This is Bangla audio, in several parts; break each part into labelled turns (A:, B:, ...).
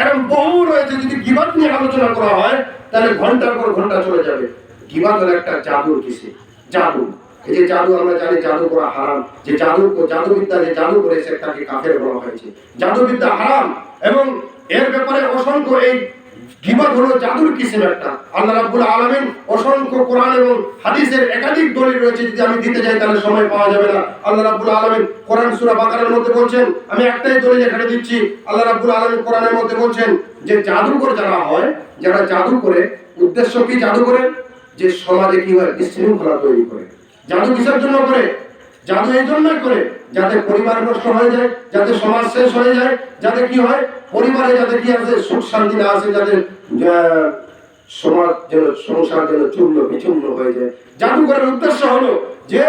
A: এরকম বহু রয়েছে, যদি গিবাদ নিয়ে আলোচনা করা হয়, তাহলে ঘণ্টার পর ঘণ্টা চলে যাবে। গিবাদ হলো একটা জাদুর কিসে জাদু। এই যে জাদু, আমরা জানি জাদু করা হারাম। যে জাদু জাদুবিদ্যা যে জাদু করেছে তাকে কাফের বলা হয়েছে। জাদুবিদ্যা হারাম, এবং এর ব্যাপারে অসংখ্য এই গিবাদ হলো জাদুর কিসিম একটা? আল্লাহ রাব্বুল আলামিন অসংখ্য কোরআন এবং হাদিসের একাধিক দলিল রয়েছে, যদি আমি দিতে যাই তাহলে সময় পাওয়া যাবে না। আল্লাহ রাব্বুল আলামিন কোরআন সূরা বাকারার মধ্যে বলছেন, আমি একটাই দলিল এখানে দিচ্ছি, আল্লাহ রাব্বুল আলামিন কোরআনের মধ্যে বলছেন যে জাদুকর যারা হয়, যারা জাদু করে, উদ্দেশ্য কি জাদু করে? যে সমাজে কি হয়? বিশৃঙ্খলা তৈরি করে। জাদু কিসের জন্য করে? জাদু এই জন্যই করে যাতে পরিবার নষ্ট হয়ে যায়, যাতে সমাজ শেষ হয়ে যায়, যাতে কি হয়? পরিবারে যাতে কি আছে? সুখ শান্তি না আসে যাতে সমাজ যেন, সংসার যেন চূর্ণ বিচূর্ণ হয়ে যায়। জাদুঘরের উদ্দেশ্য হলো যে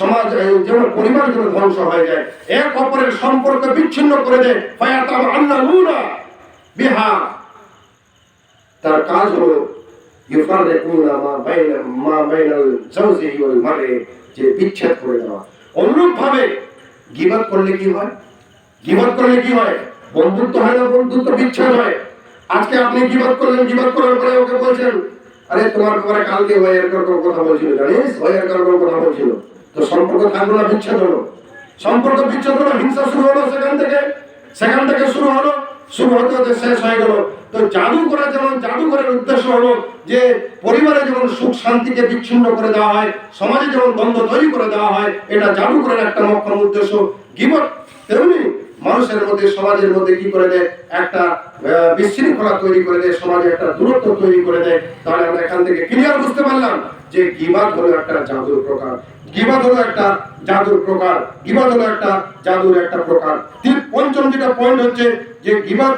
A: সমাজ যেন পরিবার যেন ধ্বংস হয়ে যায়। এক অপরের সম্পর্ক বিচ্ছিন্ন করে দেয়। ফায়াতাম আল্লাহ বিহা। তার কাজ হলো মা বাইনা, মা বাইনাল জাওজি ওয়াল যে বিচ্ছেদ করে দেওয়া। অনুরূপ ভাবে গীবত করলে কি হয়? গিবাদ করলে কি হয়? বন্ধুত্ব হয় না, বন্ধুত্ব বিচ্ছেদ হয়। আজকে আপনি গিবাদ করলেন গিবাদ করার পরে ওকে বলছেন, আরে, তোমার পরে কালকে ওই এরকম কথা বলছিল, জানিস? ওই এরকম কথা বলছিল। তো সম্পর্ক থাকল না বিচ্ছেদ হলো। সম্পর্ক বিচ্ছেদ হলো হিংসা শুরু হলো সেখান থেকে। সেখান থেকে শুরু হলো। হতে শেষ হয়ে গেল, তো জাদু করা যেমন জাদুঘরের উদ্দেশ্য হলো যে পরিবারে যেমন সুখ শান্তিকে বিচ্ছিন্ন করে দেওয়া হয়, সমাজে যেমন দ্বন্দ্ব তৈরি করে দেওয়া হয়, এটা জাদুঘরের একটা মক্ষম উদ্দেশ্য। গিবত তেমনি মানুষের মধ্যে, সমাজের মধ্যে কি করে দেয়? একটা বিশৃঙ্খলা তৈরি করে দেয়, সমাজে একটা দূরত্ব তৈরি করে দেয়। তাহলে আমরা এখান থেকে ক্লিয়ার বুঝতে পারলাম যে গিবাদ হলো একটা জাদুর প্রকার। গিবাদ হলো একটা জাদুর প্রকার গিবাদ হলো একটা জাদুর একটা প্রকার। তিন, পঞ্চম যেটা পয়েন্ট হচ্ছে যে গিবাদ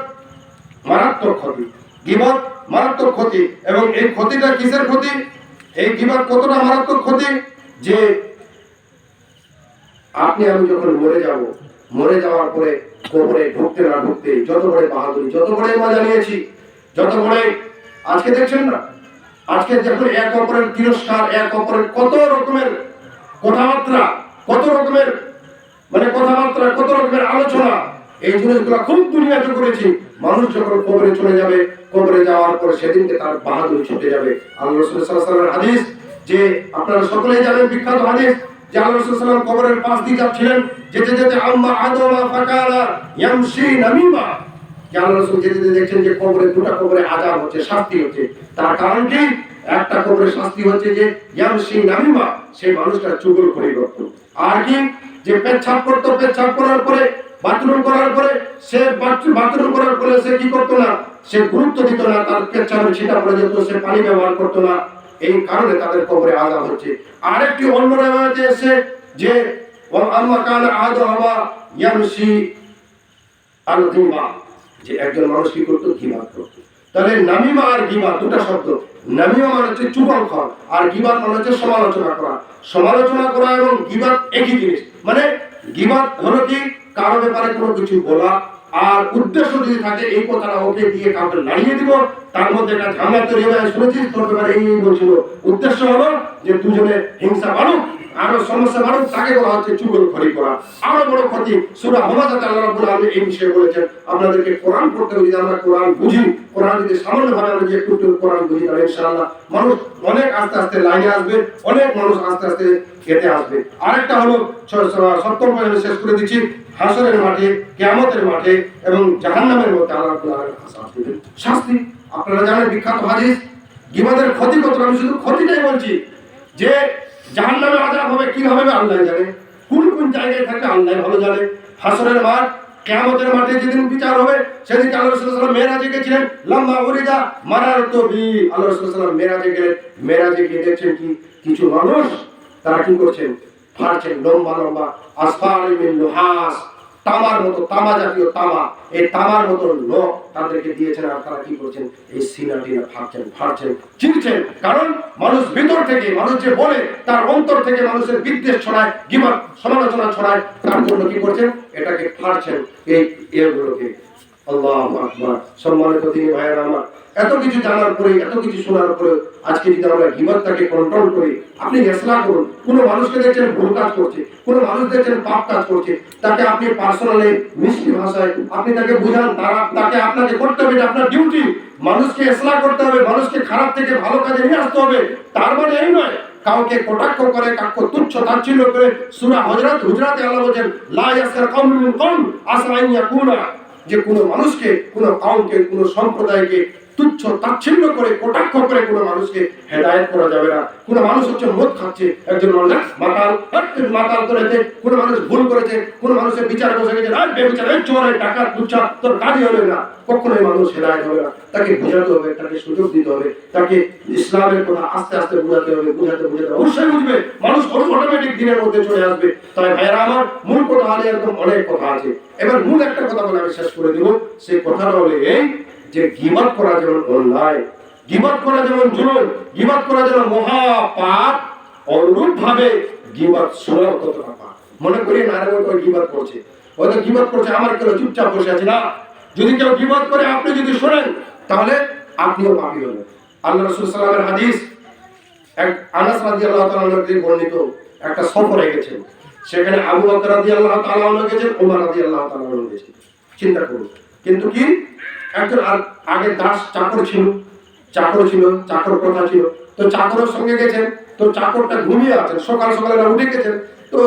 A: মারাত্মক ক্ষতি। গিবাদ মারাত্মক ক্ষতি এবং এই ক্ষতিটা কিসের ক্ষতি? এই গিবাদ কতটা মারাত্মক ক্ষতি? যে আপনি, আমি যখন মরে যাব, মরে যাওয়ার পরে কবরে ঢুকতে না ঢুকতে, যত বড় বাহাদুরি, যত বড় মজা নিয়েছি, যত বড়, আজকে দেখছেন না? আজকে যখন এক অপরের তিরস্কার, এক অপরের কত রকমের কথাবার্তা, কত রকমের মানে কথাবার্তা, কত রকমের আলোচনা, এই জিনিসগুলো খুব দুনিয়াতে করেছি। মানুষ যখন কবরে চলে যাবে, কবরে যাওয়ার পর সেদিনকে তার বাহাদুরি ছুটে যাবে। আল্লাহ হাদিস, যে আপনারা সকলেই জানেন বিখ্যাত হাদিস, যে আল্লাহ কবরের পাশ দিয়ে যাচ্ছিলেন, যেতে যেতে আম্মা আদমা ফাকালা ইয়ামশি নামিমা। যে আল্লাহ যেতে যেতে দেখছেন যে কবরে দুটা কবরে আজাব হচ্ছে, শাস্তি হচ্ছে। তার কারণ কি? একটা কবরে শাস্তি হচ্ছে যে ইয়ামশি নামিমা, সেই মানুষটা চুগল করে করত আর কি? যে পেচ্ছাপ করতো, পেচ্ছাপ করার পরে, বাথরুম করার পরে, সে বাথরুম করার পরে সে কি করতো না? সে গুরুত্ব দিত না, তার পেচ্ছাপের ছিটা পড়ে যেত, সে পানি ব্যবহার করতো না। এই কারণে তাদের কবরে আজাব হচ্ছে। আরেকটি অন্য রেওয়ায়তে এসে যে আম্মা কান আদ হওয়া ইয়ামশি আর যে একজন মানুষ কি করতো? গিবাদ করতো। তাহলে নামিমা আর গিবা দুটা শব্দ। নামিমা মানে হচ্ছে চুপন করা, আর গিবাদ মানে হচ্ছে সমালোচনা করা। সমালোচনা করা এবং গিবাদ একই জিনিস। মানে গিবাদ হলো কি? কারও ব্যাপারে কোনো কিছু বলা, আর উদ্দেশ্য যদি থাকে, এই কথাটা ওকে দিয়ে কাউকে নাড়িয়ে দিব, তার মধ্যে একটা ঝামেলা তৈরি হয়ে শুনেছিস তোর ব্যাপারে এই এই বলছিল। উদ্দেশ্য হলো যে দুজনে হিংসা বাড়ুক আরও সমস্যা বাড়ুক তাকে বলা হচ্ছে চুগল খড়ি করা। আরও বড় ক্ষতি সুরা হমাজাতে আল্লাহ রাব্বুল আলামিন এই বিষয়ে বলেছেন। আপনাদেরকে কোরআন পড়তে যদি আমরা কোরআন বুঝি, কোরআন যদি সামান্য ভাবে আমরা যে একটু কোরআন বুঝি, তাহলে ইনশাআল্লাহ মানুষ অনেক আস্তে আস্তে লাইনে আসবে, অনেক মানুষ আস্তে আস্তে খেতে আসবে। আরেকটা হলো সপ্তম পয়েন্ট শেষ করে দিচ্ছি, হাসরের মাঠে, কিয়ামতের মাঠে এবং জাহান্নামের মধ্যে আল্লাহ রাব্বুল আলামিন শাস্তি। শাস্তি, আপনারা জানেন বিখ্যাত হাদিস, গিবাদের ক্ষতি কত আমি শুধু ক্ষতিটাই বলছি যে জাহান্নামে আজাব হবে কি হবে আল্লাহ জানে। কোন কোন জায়গায় থাকবে আল্লাহ ভালো জানে। হাসরের মাঠ, কেয়ামতের মাঠে যেদিন বিচার হবে সেদিন আল্লাহ রসুল্লাহ মেরাজে গেছিলেন লম্বা উরিদা মারার তো বি আল্লাহ রসুল্লাহ মেরাজে গেলেন। মেরাজে গিয়ে দেখছেন কি? কিছু মানুষ তারা কি করছেন? ফাড়ছেন, লম্বা লম্বা। আসফার লোহাস তামার মতো, তামা জাতীয় তামা। এই তামার মতো লোক তাদেরকে দিয়েছেন আর তারা কি করছেন? এই সিনা টিনা ফাটছেন ফাটছেন চিনছেন। কারণ মানুষ ভিতর থেকে, মানুষ যে বলে, তার অন্তর থেকে মানুষের বিদ্বেষ ছড়ায় সমালোচনা ছড়ায়। তার জন্য কি করছেন? এটাকে ফাড়ছেন। এই ইয়েগুলোকে আপনি মানুষকে তাকে বুঝান, তারা, তাকে আপনাকে করতে হবে আপনার ডিউটি মানুষকে এসলা করতে হবে, মানুষকে খারাপ থেকে ভালো কাজে নিয়ে আসতে হবে। তার মানে এই নয়, কাউকে কটাক্ষ করে, কাউকে তুচ্ছ তাচ্ছিল্য করে, সুরা হজরত হুজরাতে আল্লাহ বলেন লা ইয়াসকার কওমুন মিন কওম আসা ইয়াকুনা। যে কোনো মানুষকে কোনো কাউকে কোনো সম্প্রদায়কে তুচ্ছ করে, কটাক্ষ করে কোনো মানুষকে হেদায়েত করা যাবে না। কোনো মানুষ হচ্ছে মদ খাচ্ছে, একজন মানুষ মাতাল মাতাল করেছে, কোনো মানুষ ভুল করেছে, কোনো মানুষের বিচার বসে গেছে আর বেবিচার, এই টাকা তুচ্ছা তোর কাজই হবে না। কখনোই মানুষ হেদায়েত হবে না। তাকে বোঝাতে হবে, তাকে সুযোগ দিতে হবে, তাকে ইসলামের কথা আস্তে আস্তে বোঝাতে হবে, বোঝাতে বোঝাতে। অবশ্যই বুঝবে, মানুষ অটোমেটিক দিনের মধ্যে চলে আসবে। তাই ভাইয়েরা আমার মূল কথা হলে এরকম অনেক কথা আছে। এবার মূল একটা কথা বলে আমি শেষ করে দিব। সেই কথাটা হলো এই যে গিবাদ করা যেমন অন্যায় গিবাদ করা যেমন জুলুম গিবাদ করা যেমন মহা পাপ অনুরূপ ভাবে গিবাদ শোনাও পাপ? মনে করি নারায়ণ করে গিবাদ করছে। হয়তো গিবাদ করছে, আমার কেউ চুপচাপ বসে আছে না। যদি কেউ গিবাদ করে, আপনি যদি শোনেন, তাহলে আপনিও পাপি হবেন। আল্লাহ রসুল হাদিস, এক আনাস রাদিয়াল্লাহু তাআলা থেকে বর্ণিত একটা সফরে গেছেন। সেখানে আবু বকর রাদিয়াল্লাহু তাআলা গেছেন ওমর রাদিয়াল্লাহু তাআলা গেছেন। চিন্তা করুন। কিন্তু কি? একজন আগে দাস চাকর ছিল চাকর ছিল, চাকর প্রথা ছিল। তো চাকরের সঙ্গে গেছেন, তো চাকরটা ঘুমিয়ে আছেন, সকাল সকালে উঠে গেছেন, তো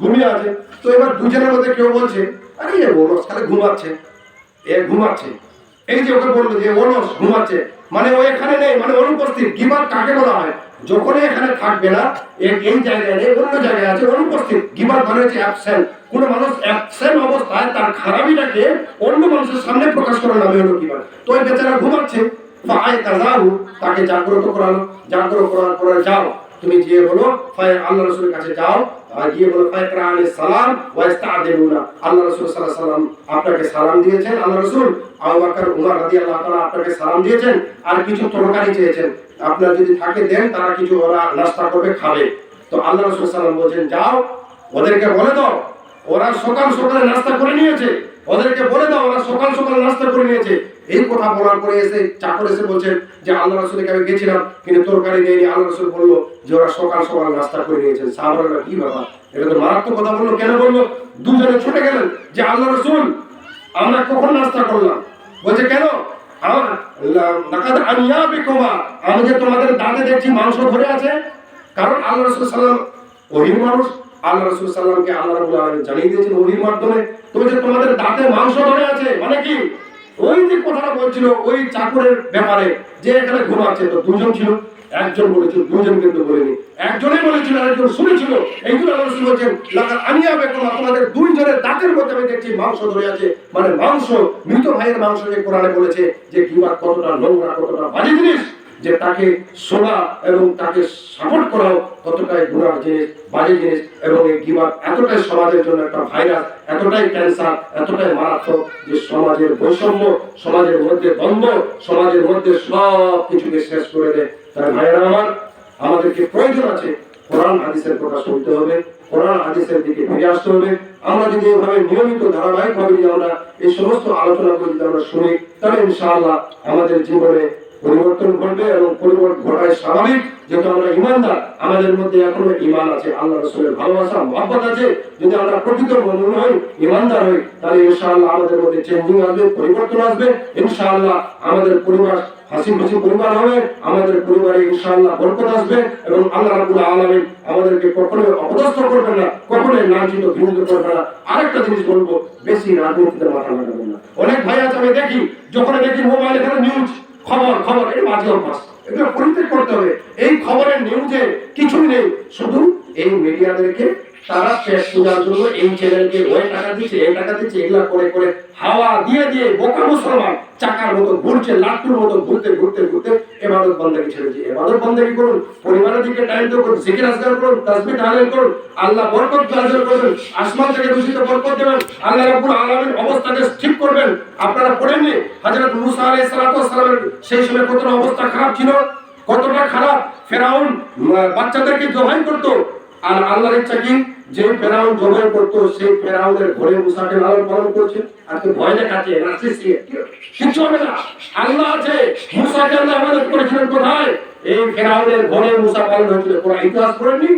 A: ঘুমিয়ে আছে তো এবার দুজনের মধ্যে কেউ বলছে, আরে এ ওরস খালি ঘুমাচ্ছে, এ ঘুমাচ্ছে। এই যে ওকে বলল যে অলস ঘুমাচ্ছে। মানে ও এখানে নেই মানে অনুপস্থিত। গিবাদ কাকে বলা হয়? যখনই এখানে থাকবে না এই জায়গায় নেই, অন্য জায়গায় আছে, অনুপস্থিত। গিবার মানে হচ্ছে অ্যাবসেন্ট কোনো মানুষ অ্যাবসেন্ট অবস্থায় তার খারাপিটাকে অন্য মানুষের সামনে প্রকাশ করার নামে হলো গিবার। তো এই বেচারা ঘুমাচ্ছে। তাকে জাগ্রত করানো জাগ্রত করার পরে যাও। তুমি গিয়ে বলো, ফায় আল্লাহ রসুলের কাছে যাও, আর গিয়ে বলো, ফায় সালাম ওয়াস্তাদিলুনা আল্লাহ রসুল আলাইহি সাল্লাম আপনাকে সালাম দিয়েছেন, আল্লাহ রসুল আবু উমর রাদিয়াল্লাহু তাআলা আপনাকে সালাম দিয়েছেন, আর কিছু তরকারি চেয়েছেন। আপনার যদি থাকে দেন, তারা কিছু ওরা নাস্তা করবে, খাবে। তো আল্লাহ রসুল সাল্লাম বলছেন, যাও, ওদেরকে বলে দাও, ওরা সকাল সকালে নাস্তা করে নিয়েছে। ওদেরকে বলে দাও, ওরা সকাল সকাল নাস্তা করে নিয়েছে। এই কথা বলার পরে এসে চাকর এসে বলছেন যে, আল্লাহ রসুলকে আমি গেছিলাম, কিন্তু তরকারি দেয়নি। আল্লাহ রসুল বলল যে, ওরা সকাল সকাল নাস্তা করে নিয়েছেন। সাহাবারা কি ব্যাপার? এটা তো মারাত্মক কথা বলল। কেন বলল? দুজনে ছুটে গেলেন যে, আল্লাহ রসুল, আমরা কখন নাস্তা করলাম? বলছে, কেন? আমি যে তোমাদের দাঁতে দেখছি মাংস ধরে আছে। কারণ আল্লাহ রসুল সাল্লাম ওহির মানুষ। আল্লাহ রসুল সাল্লামকে আল্লাহ রাবুল জানিয়ে দিয়েছেন ওহির মাধ্যমে। তো যে তোমাদের দাঁতে মাংস ধরে আছে মানে কি? ওই যে কথাটা বলছিল, ওই চাকরের ব্যাপারে যে এখানে ঘুমাচ্ছে তো দুজন ছিল। একজন বলেছিল, দুজন কিন্তু বলেনি। একজনই বলেছিল একজন শুনেছিল। এইগুলো আল্লাহ রসুল বলছেন আমি আনিয়া এখন আপনাদের দুইজনের দাঁতের মধ্যে আমি দেখছি মাংস ধরে আছে। মানে মাংস, মৃত ভাইয়ের মাংস যে কোরআনে বলেছে, যে কিংবা কতটা নোংরা, কতটা বাজে জিনিস যে তাকে শোনা এবং তাকে সাপোর্ট করাও কতটাই গুণার জিনিস বাজে জিনিস এবং এই গিবাদ এতটাই সমাজের জন্য একটা ভাইরাস এতটাই ক্যান্সার এতটাই মারাত্মক যে সমাজের বৈষম্য, সমাজের মধ্যে দ্বন্দ্ব, সমাজের মধ্যে সব কিছুকে শেষ করে দেয়। তাই ভাইয়েরা আমার, আমাদেরকে প্রয়োজন আছে কোরআন, হাদিসের কথা শুনতে হবে, কোরআন, হাদিসের দিকে ফিরে আসতে হবে। আমরা যদি এভাবে নিয়মিত ধারাবাহিক ভাবে যদি আমরা এই সমস্ত আলোচনাগুলো যদি আমরা শুনি তাহলে ইনশাআল্লাহ আমাদের জীবনে পরিবর্তন ঘটবে এবং পরিবর্তন ঘটায় স্বাভাবিক, যেহেতু আমরা ইমানদার, আমাদের মধ্যে এখনও ইমান আছে, আল্লাহ রসুলের ভালোবাসা, মহাব্বত আছে। যদি আমরা প্রকৃত মনুন হই, ইমানদার হই, তাহলে ইনশাআল্লাহ আমাদের মধ্যে চেঞ্জিং আসবে, পরিবর্তন আসবে। ইনশাআল্লাহ আমাদের পরিবার হাসি খুশি পরিবার হবে, আমাদের পরিবারে ইনশাআল্লাহ বরকত আসবে এবং আল্লাহ রাব্বুল আলামিন আমাদেরকে কখনোই অপদস্থ করবেন না, কখনোই লাঞ্ছিত, ঘৃণিত করবেন না। আরেকটা জিনিস বলব, বেশি রাজনীতিতে মাথা লাগাবেন না। অনেক ভাই আছে, আমি দেখি, যখন দেখি মোবাইল এখানে নিউজ পরিত্যাগ করতে হবে এই খবরের নিউজে কিছুই নেই। শুধু এই মিডিয়াদেরকে তারা শেষ পূজার জন্য এই চ্যানেলকে ওই টাকা দিচ্ছে এই টাকা দিচ্ছে এগুলা করে করে হাওয়া দিয়ে দিয়ে বোকা মুসলমান চাকার মতো ঘুরছে মতো ঘুরতে ঘুরতে ঘুরতে এবাদত ছেড়েছে এবাদত করুন, পরিবারের দিকে টাইম তো করুন, জিকির আজগার করুন তাহলিল করুন, আল্লাহ বরকত করবেন আসমান থেকে দূষিত বরকত দেবেন, আল্লাহ রাব্বুল আলামিন অবস্থাকে ঠিক করবেন। আপনারা পড়েননি হযরত মুসা আলাইহিস সালাতু সেই সময় কতটা অবস্থা খারাপ ছিল, কতটা খারাপ, ফেরাউন বাচ্চাদেরকে জবাই করতো আর আল্লাহর ইচ্ছা কি? যে ফেরাউন জবাই করতো সেই ফেরাউনের ঘরে মুসাকে লালন পালন করছে, আর তো ভয় দেখাচ্ছে নাচছিস কিছু হবে না। আল্লাহ আছে, মুসাকে আল্লাহ আমাদের করেছিলেন কোথায়? এই ফেরাউনের ঘরে মুসা পালন হয়েছিল। কোরআন ইতিহাস পড়েননি?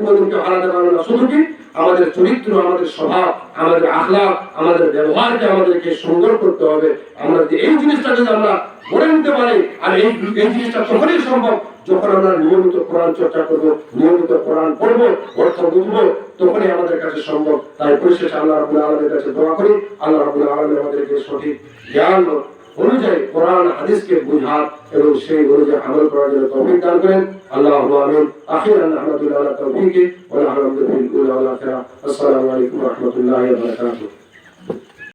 A: কোনো শুধু আমাদের চরিত্র, আমাদের স্বভাব, আমাদের আখলাপ, আমাদের ব্যবহারকে আমাদেরকে সুন্দর করতে হবে। আমরা এই জিনিসটা যদি আমরা গড়ে নিতে পারি। আর এই এই জিনিসটা তখনই সম্ভব যখন আমরা নিয়মিত কোরআন চর্চা করব, নিয়মিত কোরআন পড়ব অর্থ বুঝব, তখনই আমাদের কাছে সম্ভব। তাই পরিশেষে আল্লাহ রাবুল আলমের কাছে দোয়া করি। আল্লাহ রাবুল আলম আমাদেরকে সঠিক জ্ঞান অনুযায়ী কোরআন, হাদিসকে বুঝার এবং সেই অনুযায়ী আমল করার জন্য তৌফিক দান করেন। আল্লাহ আমিন। আখিরান আহমদুল্লাহ তৌফিকে। আসসালামু আলাইকুম ওয়া